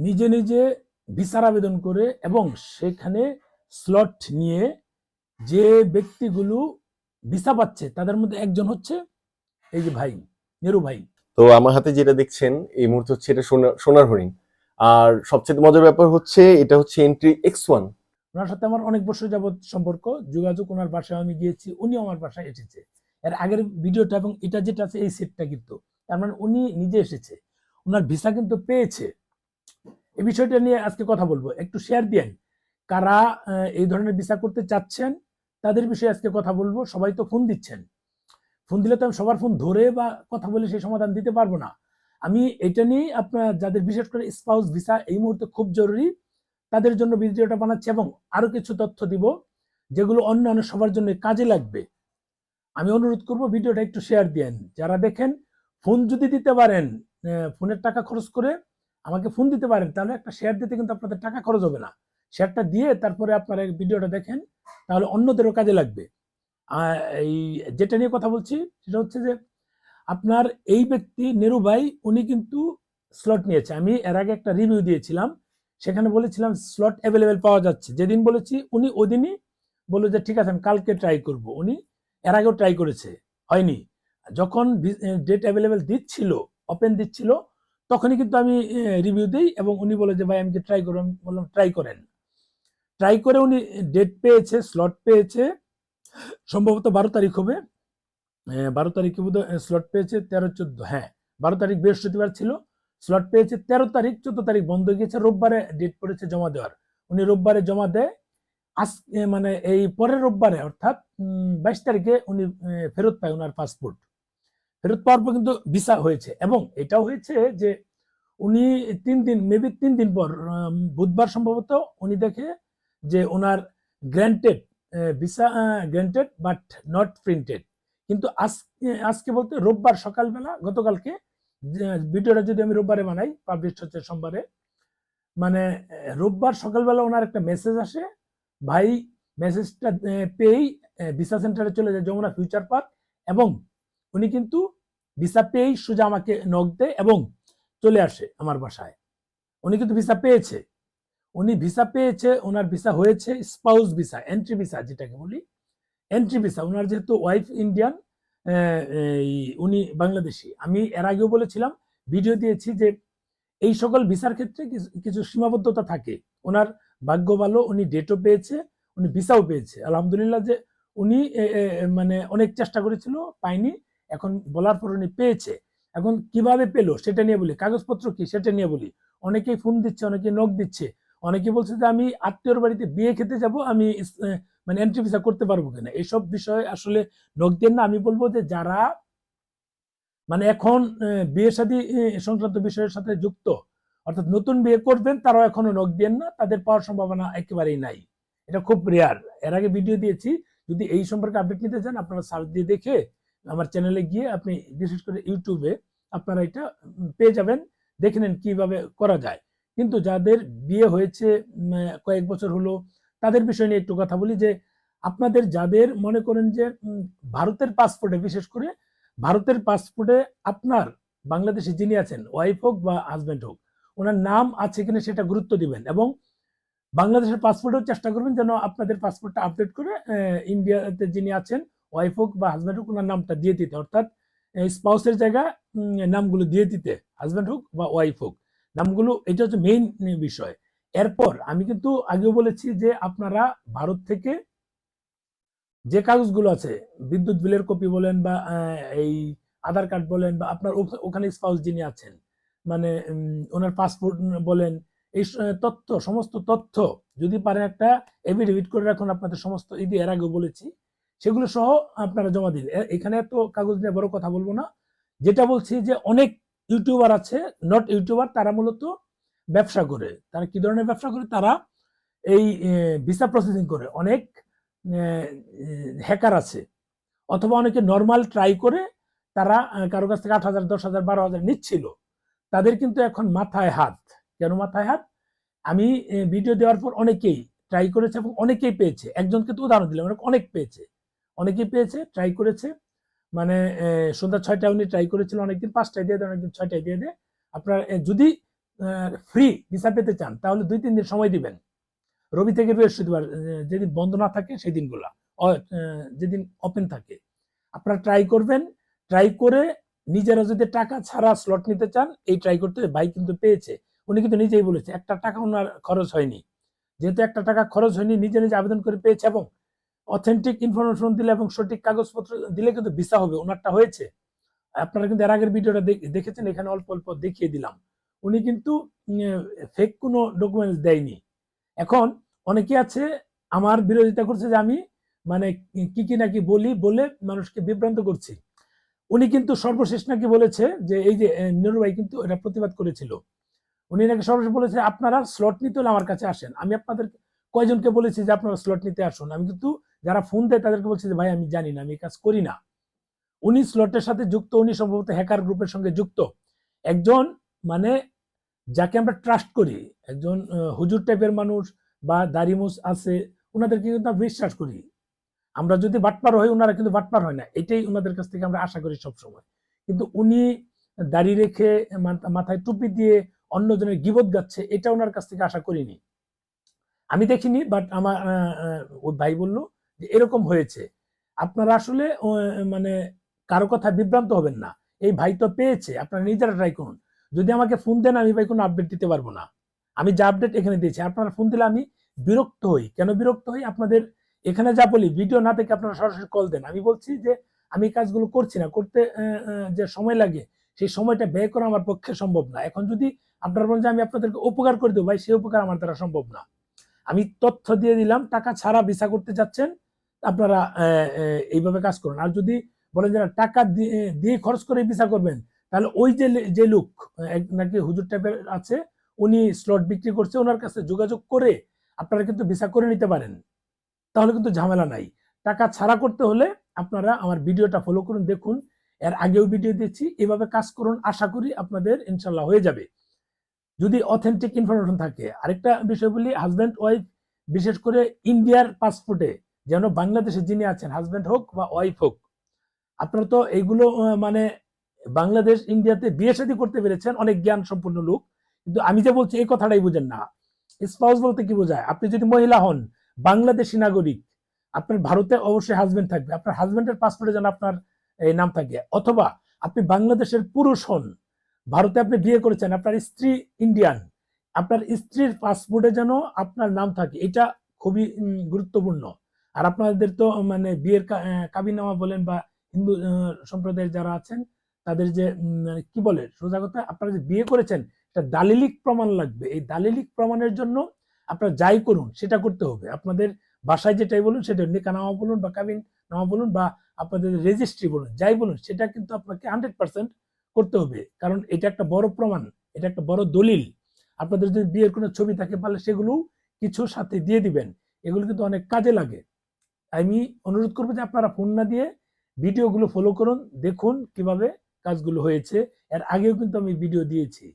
নিজে নিজে ভিসার আবেদন করে এবং সেখানে স্লট নিয়ে যে ব্যক্তিগুলো ভিসা পাচ্ছে তাদের মধ্যে একজন হচ্ছে এই যে ভাই নেরু ভাই। তো আমার হাতে যেটা দেখছেন এই মুহূর্তে হচ্ছে এটা সোনা- সোনার হরিণ। আর সবচেয়ে মজার ব্যাপার হচ্ছে এটা হচ্ছে এন্ট্রি এক্স ওয়ান ওনার সাথে আমার অনেক বছর যাবত সম্পর্ক যোগাযোগ ওনার বাসায় আমি গিয়েছি উনি আমার বাসায় এসেছে। এর আগের ভিডিওটা এবং এটা যেটা আছে এই সেটটা কিন্তু। তার মানে উনি নিজে এসেছে। ওনার ভিসা কিন্তু পেয়েছে। এই বিষয়টা নিয়ে আজকে কথা বলব। একটু শেয়ার দিয়েন কারা এই ধরনের ভিসা করতে চাচ্ছেন, তাদের বিষয়ে আজকে কথা বলব। সবাই তো ফোন দিচ্ছেন। ফোন দিলে তো আমি সবার ফোন ধরে বা কথা বলে সেই সমাধান দিতে পারব না। আমি এটা নিয়ে আপনার, যাদের বিশেষ করে স্পাউস ভিসা এই মুহূর্তে খুব জরুরি, তাদের জন্য ভিডিওটা বানাচ্ছি এবং আরও কিছু তথ্য দিব, যেগুলো অন্যান্য সবার জন্য কাজে লাগবে। আমি অনুরোধ করব ভিডিওটা একটু শেয়ার দিয়েন যারা দেখেন ফোন যদি দিতে পারেন ফোনের টাকা খরচ করে আমাকে ফোন দিতে পারেন, তাহলে একটা শেয়ার দিতে কিন্তু আপনাদের টাকা খরচ হবে না। শেয়ারটা দিয়ে তারপরে আপনারা ভিডিওটা দেখেন, তাহলে অন্যদেরও কাজে লাগবে। এই যেটা নিয়ে কথা বলছি, সেটা হচ্ছে যে আপনার এই ব্যক্তি নেরু ভাই, উনি কিন্তু স্লট নিয়েছে। আমি এর আগে একটা রিভিউ দিয়েছিলাম, সেখানে বলেছিলাম স্লট অ্যাভেলেবেল পাওয়া যাচ্ছে। যেদিন বলেছি, উনি ওদিনই বলল যে, ঠিক আছে, আমি কালকে ট্রাই করব। উনি এর আগেও ট্রাই করেছে, হয়নি। যখন ডেট অ্যাভেলেবেল দিচ্ছিল ওপেন দিচ্ছিল তখনই কিন্তু আমি রিভিউ দিই এবং উনি বলে যে, ভাই, আমি যে ট্রাই করব আমি বললাম ট্রাই করেন। ট্রাই করে উনি ডেট পেয়েছে স্লট পেয়েছে, সম্ভবত বারো তারিখ হবে। বারো তারিখে বোধ স্লট পেয়েছে তেরো চোদ্দ হ্যাঁ বারো তারিখ বৃহস্পতিবার ছিল স্লট পেয়েছে তেরো তারিখ, চোদ্দ তারিখ বন্ধ গিয়েছে, রোববারে ডেট পড়েছে জমা দেওয়ার। উনি রোববারে জমা দেয়, আজ মানে এই পরের রোববারে, অর্থাৎ বাইশ তারিখে উনি ফেরত পায় ওনার পাসপোর্ট ফেরত পাওয়ার পর কিন্তু ভিসা হয়েছে এবং এটাও হয়েছে যে উনি তিন দিন মেবি তিন দিন পর বুধবার সম্ভবত উনি দেখে যে ওনার granted visa granted but not printed কিন্তু আজকে বলতে রোববার সকালবেলা, গতকালকে ভিডিওটা যদি আমি রোববারে বানাই পাবলিশ হচ্ছে সোমবারে মানে রোববার সকালবেলা ওনার একটা মেসেজ আসে, ভাই মেসেজটা পেয়েই ভিসা সেন্টারে চলে যায় যমুনা ফিউচার পার্ক এবং উনি কিন্তু ভিসা পেয়েই সোজা আমাকে নখ দেয় এবং চলে আসে আমার বাসায়। উনি কিন্তু ভিসা পেয়েছে। উনি ভিসা পেয়েছে, ওনার ভিসা হয়েছে স্পাউস ভিসা এন্ট্রি ভিসা যেটাকে বলি। এন্ট্রি ভিসা ওনার যেহেতু ওয়াইফ ইন্ডিয়ান উনি বাংলাদেশি। আমি এর আগেও বলেছিলাম ভিডিও দিয়েছি যে এই সকল ভিসার ক্ষেত্রে কিছু- সীমাবদ্ধতা থাকে। ওনার ভাগ্য ভালো, উনি ডেটও পেয়েছে, উনি ভিসাও পেয়েছে। আলহামদুলিল্লাহ যে উনি মানে অনেক চেষ্টা করেছিল, পায়নি। এখন বলার পর উনি পেয়েছে। এখন কীভাবে পেল সেটা নিয়ে বলি। কাগজপত্র কি সেটা নিয়ে বলি। অনেকেই ফোন দিচ্ছে অনেকে নখ দিচ্ছে। অনেকে বলছে যে, আমি আত্মীয়র বাড়িতে বিয়ে খেতে যাব, আমি মানে এন্ট্রি ভিসা করতে পারব কিনা? এইসব বিষয়ে আসলে নখ দেন না। আমি বলব যে, যারা মানে এখন বিয়ে শাদী সংক্রান্ত বিষয়ের সাথে যুক্ত, অর্থাৎ নতুন বিয়ে করবেন, তারাও এখনও নখ দেন না। তাদের পাওয়ার সম্ভাবনা একেবারেই নাই। এটা খুব রেয়ার এর আগে ভিডিও দিয়েছি। যদি এই সম্পর্কে আপডেট নিতে চান, আপনারা সার্চ দিয়ে দেখে আমার চ্যানেলে গিয়ে আপনি বিশেষ করে ইউটিউবে আপনারা এটা পেয়ে যাবেন। দেখে নেন কীভাবে করা যায়। কিন্তু যাদের বিয়ে হয়েছে কয়েক বছর হলো, তাদের বিষয় নিয়ে একটু কথা বলি যে, আপনাদের যাদের মনে করেন যে ভারতের পাসপোর্টে বিশেষ করে ভারতের পাসপোর্টে আপনার, বাংলাদেশে যিনি আছেন ওয়াইফ হোক বা হাজব্যান্ড হোক, ওনার নাম আছে কিনা সেটা গুরুত্ব দিবেন এবং বাংলাদেশের পাসপোর্টেও চেষ্টা করবেন যেন আপনাদের পাসপোর্টটা আপডেট করে ইন্ডিয়াতে যিনি আছেন ওয়াইফ হোক বা হাজব্যান্ড হোক ওনার নামটা দিয়ে দিতে। অর্থাৎ স্পাউসের জায়গা নামগুলো দিয়ে দিতে। হাজব্যান্ড হোক বা ওয়াইফ হোক। নামগুলো, এটা হচ্ছে মেইন বিষয়। এরপর আমি কিন্তু আগেও বলেছি যে আপনারা ভারত থেকে যে কাগজগুলো আছে, বিদ্যুৎ বিলের কপি বলেন বা এই আধার কার্ড বলেন বা আপনার ওখানে স্পাউস যিনি আছেন মানে ওনার পাসপোর্ট বলেন, এই তথ্য, সমস্ত তথ্য যদি পারেন একটা এফিডেভিট করে রাখুন আপনাদের সমস্ত ইদি এর আগেও বলেছি সেগুলো সহ আপনারা জমা দিন। এখানে তো কাগজ নিয়ে বড় কথা বলব না। যেটা বলছি যে অনেক ইউটিউবার আছে নট ইউটিউবার, তারা মূলত ব্যবসা করে। তারা কি ধরনের ব্যবসা করে? তারা এই ভিসা প্রসেসিং করে। অনেক হ্যাকার আছে। অথবা অনেকে নর্মাল ট্রাই করে, তারা কারও কাছ থেকে আট হাজার, দশ হাজার, বারো হাজার নিচ্ছিল। তাদের কিন্তু এখন মাথায় হাত। কেন মাথায় হাত? আমি ভিডিও দেওয়ার পর অনেকেই ট্রাই করেছে এবং অনেকেই পেয়েছে। একজনকে তো উদাহরণ দিলাম, অনেক পেয়েছে। অনেকেই পেয়েছে ট্রাই করেছে। মানে সন্ধ্যা ছয়টায় উনি ট্রাই করেছিল, অনেকদিন পাঁচটায় দিয়ে দেয় অনেকদিন ছয়টায় দিয়ে দেয় আপনার যদি ফ্রি ভিসা পেতে চান, তাহলে দুই, তিন দিন সময় দিবেন। রবি থেকে বৃহস্পতিবার যেদিন বন্ধ না থাকে, সেই দিনগুলা। যেদিন ওপেন থাকে। আপনারা ট্রাই করবেন ট্রাই করে নিজেরা যদি টাকা ছাড়া স্লট নিতে চান, এই ট্রাই করতে ভাই কিন্তু পেয়েছে। উনি কিন্তু নিজেই বলেছে, একটা টাকা ওনার খরচ হয়নি। যেহেতু একটা টাকা খরচ হয়নি, নিজে নিজে আবেদন করে পেয়েছে এবং অথেন্টিক ইনফরমেশন দিলে এবং সঠিক কাগজপত্র দিলে কিন্তু ভিসা হবে ওনারটা হয়েছে। আপনারা কিন্তু এর আগের ভিডিওটা দেখেছেন এখানে অল্প অল্প দেখিয়ে দিলাম। উনি কিন্তু ফেক কোনো ডকুমেন্টস দেয়নি। এখন অনেকে আছে আমার বিরোধিতা করছে যে আমি মানে কি কি নাকি বলি বলে মানুষকে বিভ্রান্ত করছি। উনি কিন্তু সর্বশেষ নাকি বলেছে যে এই যে আহ, নীরু ভাই কিন্তু এটা প্রতিবাদ করেছিল। উনি নাকি সর্বশেষ বলেছে আপনারা স্লট নিতে হলে আমার কাছে আসেন। আমি আপনাদের কয়জনকে বলেছি যে আপনারা স্লট নিতে আসুন। আমি কিন্তু যারা ফোন দেয় তাদেরকে বলছে যে, ভাই, আমি জানি না, আমি কাজ করি না। উনি স্লটের সাথে যুক্ত, উনি সম্ভবত হ্যাকার গ্রুপের সঙ্গে যুক্ত। একজন মানে যাকে আমরা ট্রাস্ট করি, একজন হুজুর টাইপের মানুষ বা দারিমুস আছে ওনাদেরকে কিন্তু আমরা বিশ্বাস করি। আমরা যদি বাটপার হই ওনারা কিন্তু বাটপার হয় না, এটাই ওনাদের কাছ থেকে আমরা আশা করি সবসময়। কিন্তু উনি দাড়ি রেখে মাথা- মাথায় টুপি দিয়ে অন্যজনের গিবত গাচ্ছে, এটা ওনার কাছ থেকে আশা করিনি। আমি দেখিনি বাট আমার ওই ভাই বলল যে এরকম হয়েছে। আপনারা আসলে মানে কারও কথা বিভ্রান্ত হবেন না। এই ভাই তো পেয়েছে, আপনারা নিজেরা ট্রাই করুন। যদি আমাকে ফোন দেন, আমি ভাই কোনো আপডেট দিতে পারব না। আমি যা আপডেট এখানে দিয়েছি, আপনারা ফোন দিলে আমি বিরক্ত হই। কেন বিরক্ত হই? আপনাদের এখানে যা বলি ভিডিও না থেকে আপনারা সরাসরি কল দেন। আমি বলছি যে, আমি কাজগুলো করছি না, করতে যে সময় লাগে, সেই সময়টা ব্যয় করা আমার পক্ষে সম্ভব না। এখন যদি আপনারা বলেন যে, আমি আপনাদেরকে উপকার করে দেবো ভাই সেই উপকার আমার দ্বারা সম্ভব না। আমি তথ্য দিয়ে দিলাম, টাকা ছাড়া ভিসা করতে যাচ্ছেন আপনারা এইভাবে কাজ করুন। আর যদি বলেন যে টাকা দিয়ে খরচ করে ভিসা করবেন, তাহলে ওই যে যে লোক নাকি হুজুর টাইপের আছে, উনি স্লট বিক্রি করছে, ওনার কাছে যোগাযোগ করে আপনারা কিন্তু ভিসা করে নিতে পারেন। তাহলে কিন্তু ঝামেলা নাই। টাকা ছাড়া করতে হলে আপনারা আমার ভিডিওটা ফলো করুন, দেখুন। এর আগেও ভিডিও দিয়েছি, এভাবে কাজ করুন, আশা করি আপনাদের ইনশাল্লাহ হয়ে যাবে। যদি অথেন্টিক ইনফরমেশন থাকে, আরেকটা বিষয় বলি হাজব্যান্ড ওয়াইফ বিশেষ করে ইন্ডিয়ার পাসপোর্টে যেন বাংলাদেশে যিনি আছেন হাজব্যান্ড হোক বা ওয়াইফ হোক, আপনারা তো এইগুলো মানে বাংলাদেশ, ইন্ডিয়াতে বিয়ে শাদী করতে পেরেছেন, অনেক জ্ঞান সম্পূর্ণ লোক। কিন্তু আমি যে বলছি, এই কথাটাই বুঝেন না। স্পাউস বলতে কি বোঝায়? আপনি যদি মহিলা হন, বাংলাদেশি নাগরিক, আপনার ভারতে অবশ্যই হাজবেন্ড থাকবে। আপনার হাজবেন্ডের পাসপোর্টে যেন আপনার এই নাম থাকে। অথবা আপনি বাংলাদেশের পুরুষ হন, ভারতে আপনি বিয়ে করেছেন, আপনার স্ত্রী ইন্ডিয়ান আপনার স্ত্রীর পাসপোর্টে যেন আপনার নাম থাকে। এটা খুবই গুরুত্বপূর্ণ। আর আপনাদের তো মানে বিয়ের কাবিনামা বলেন বা হিন্দু সম্প্রদায়ের যারা আছেন তাদের যে উম, কি বলে সোজা কথা আপনারা যে বিয়ে করেছেন এটা দালিলিক প্রমাণ লাগবে। এই দালিলিক প্রমাণের জন্য আপনারা যাই করুন সেটা করতে হবে। আপনাদের বাসায় যেটাই বলুন সেটা নিকা নামা বলুন বা কাবিন নামা বলুন বা আপনাদের রেজিস্ট্রি বলুন যাই বলুন সেটা কিন্তু আপনাকে হান্ড্রেড পার্সেন্ট করতে হবে। কারণ এটা একটা বড় প্রমাণ এটা একটা বড় দলিল। আপনাদের যদি বিয়ের কোনো ছবি থাকে তাহলে সেগুলো কিছু সাথে দিয়ে দিবেন। এগুলো কিন্তু অনেক কাজে লাগে। আমি অনুরোধ করব যে আপনারা ফোন না দিয়ে ভিডিওগুলো ফলো করুন, দেখুন কীভাবে কাজগুলো হয়েছে। এর আগেও কিন্তু আমি ভিডিও দিয়েছি।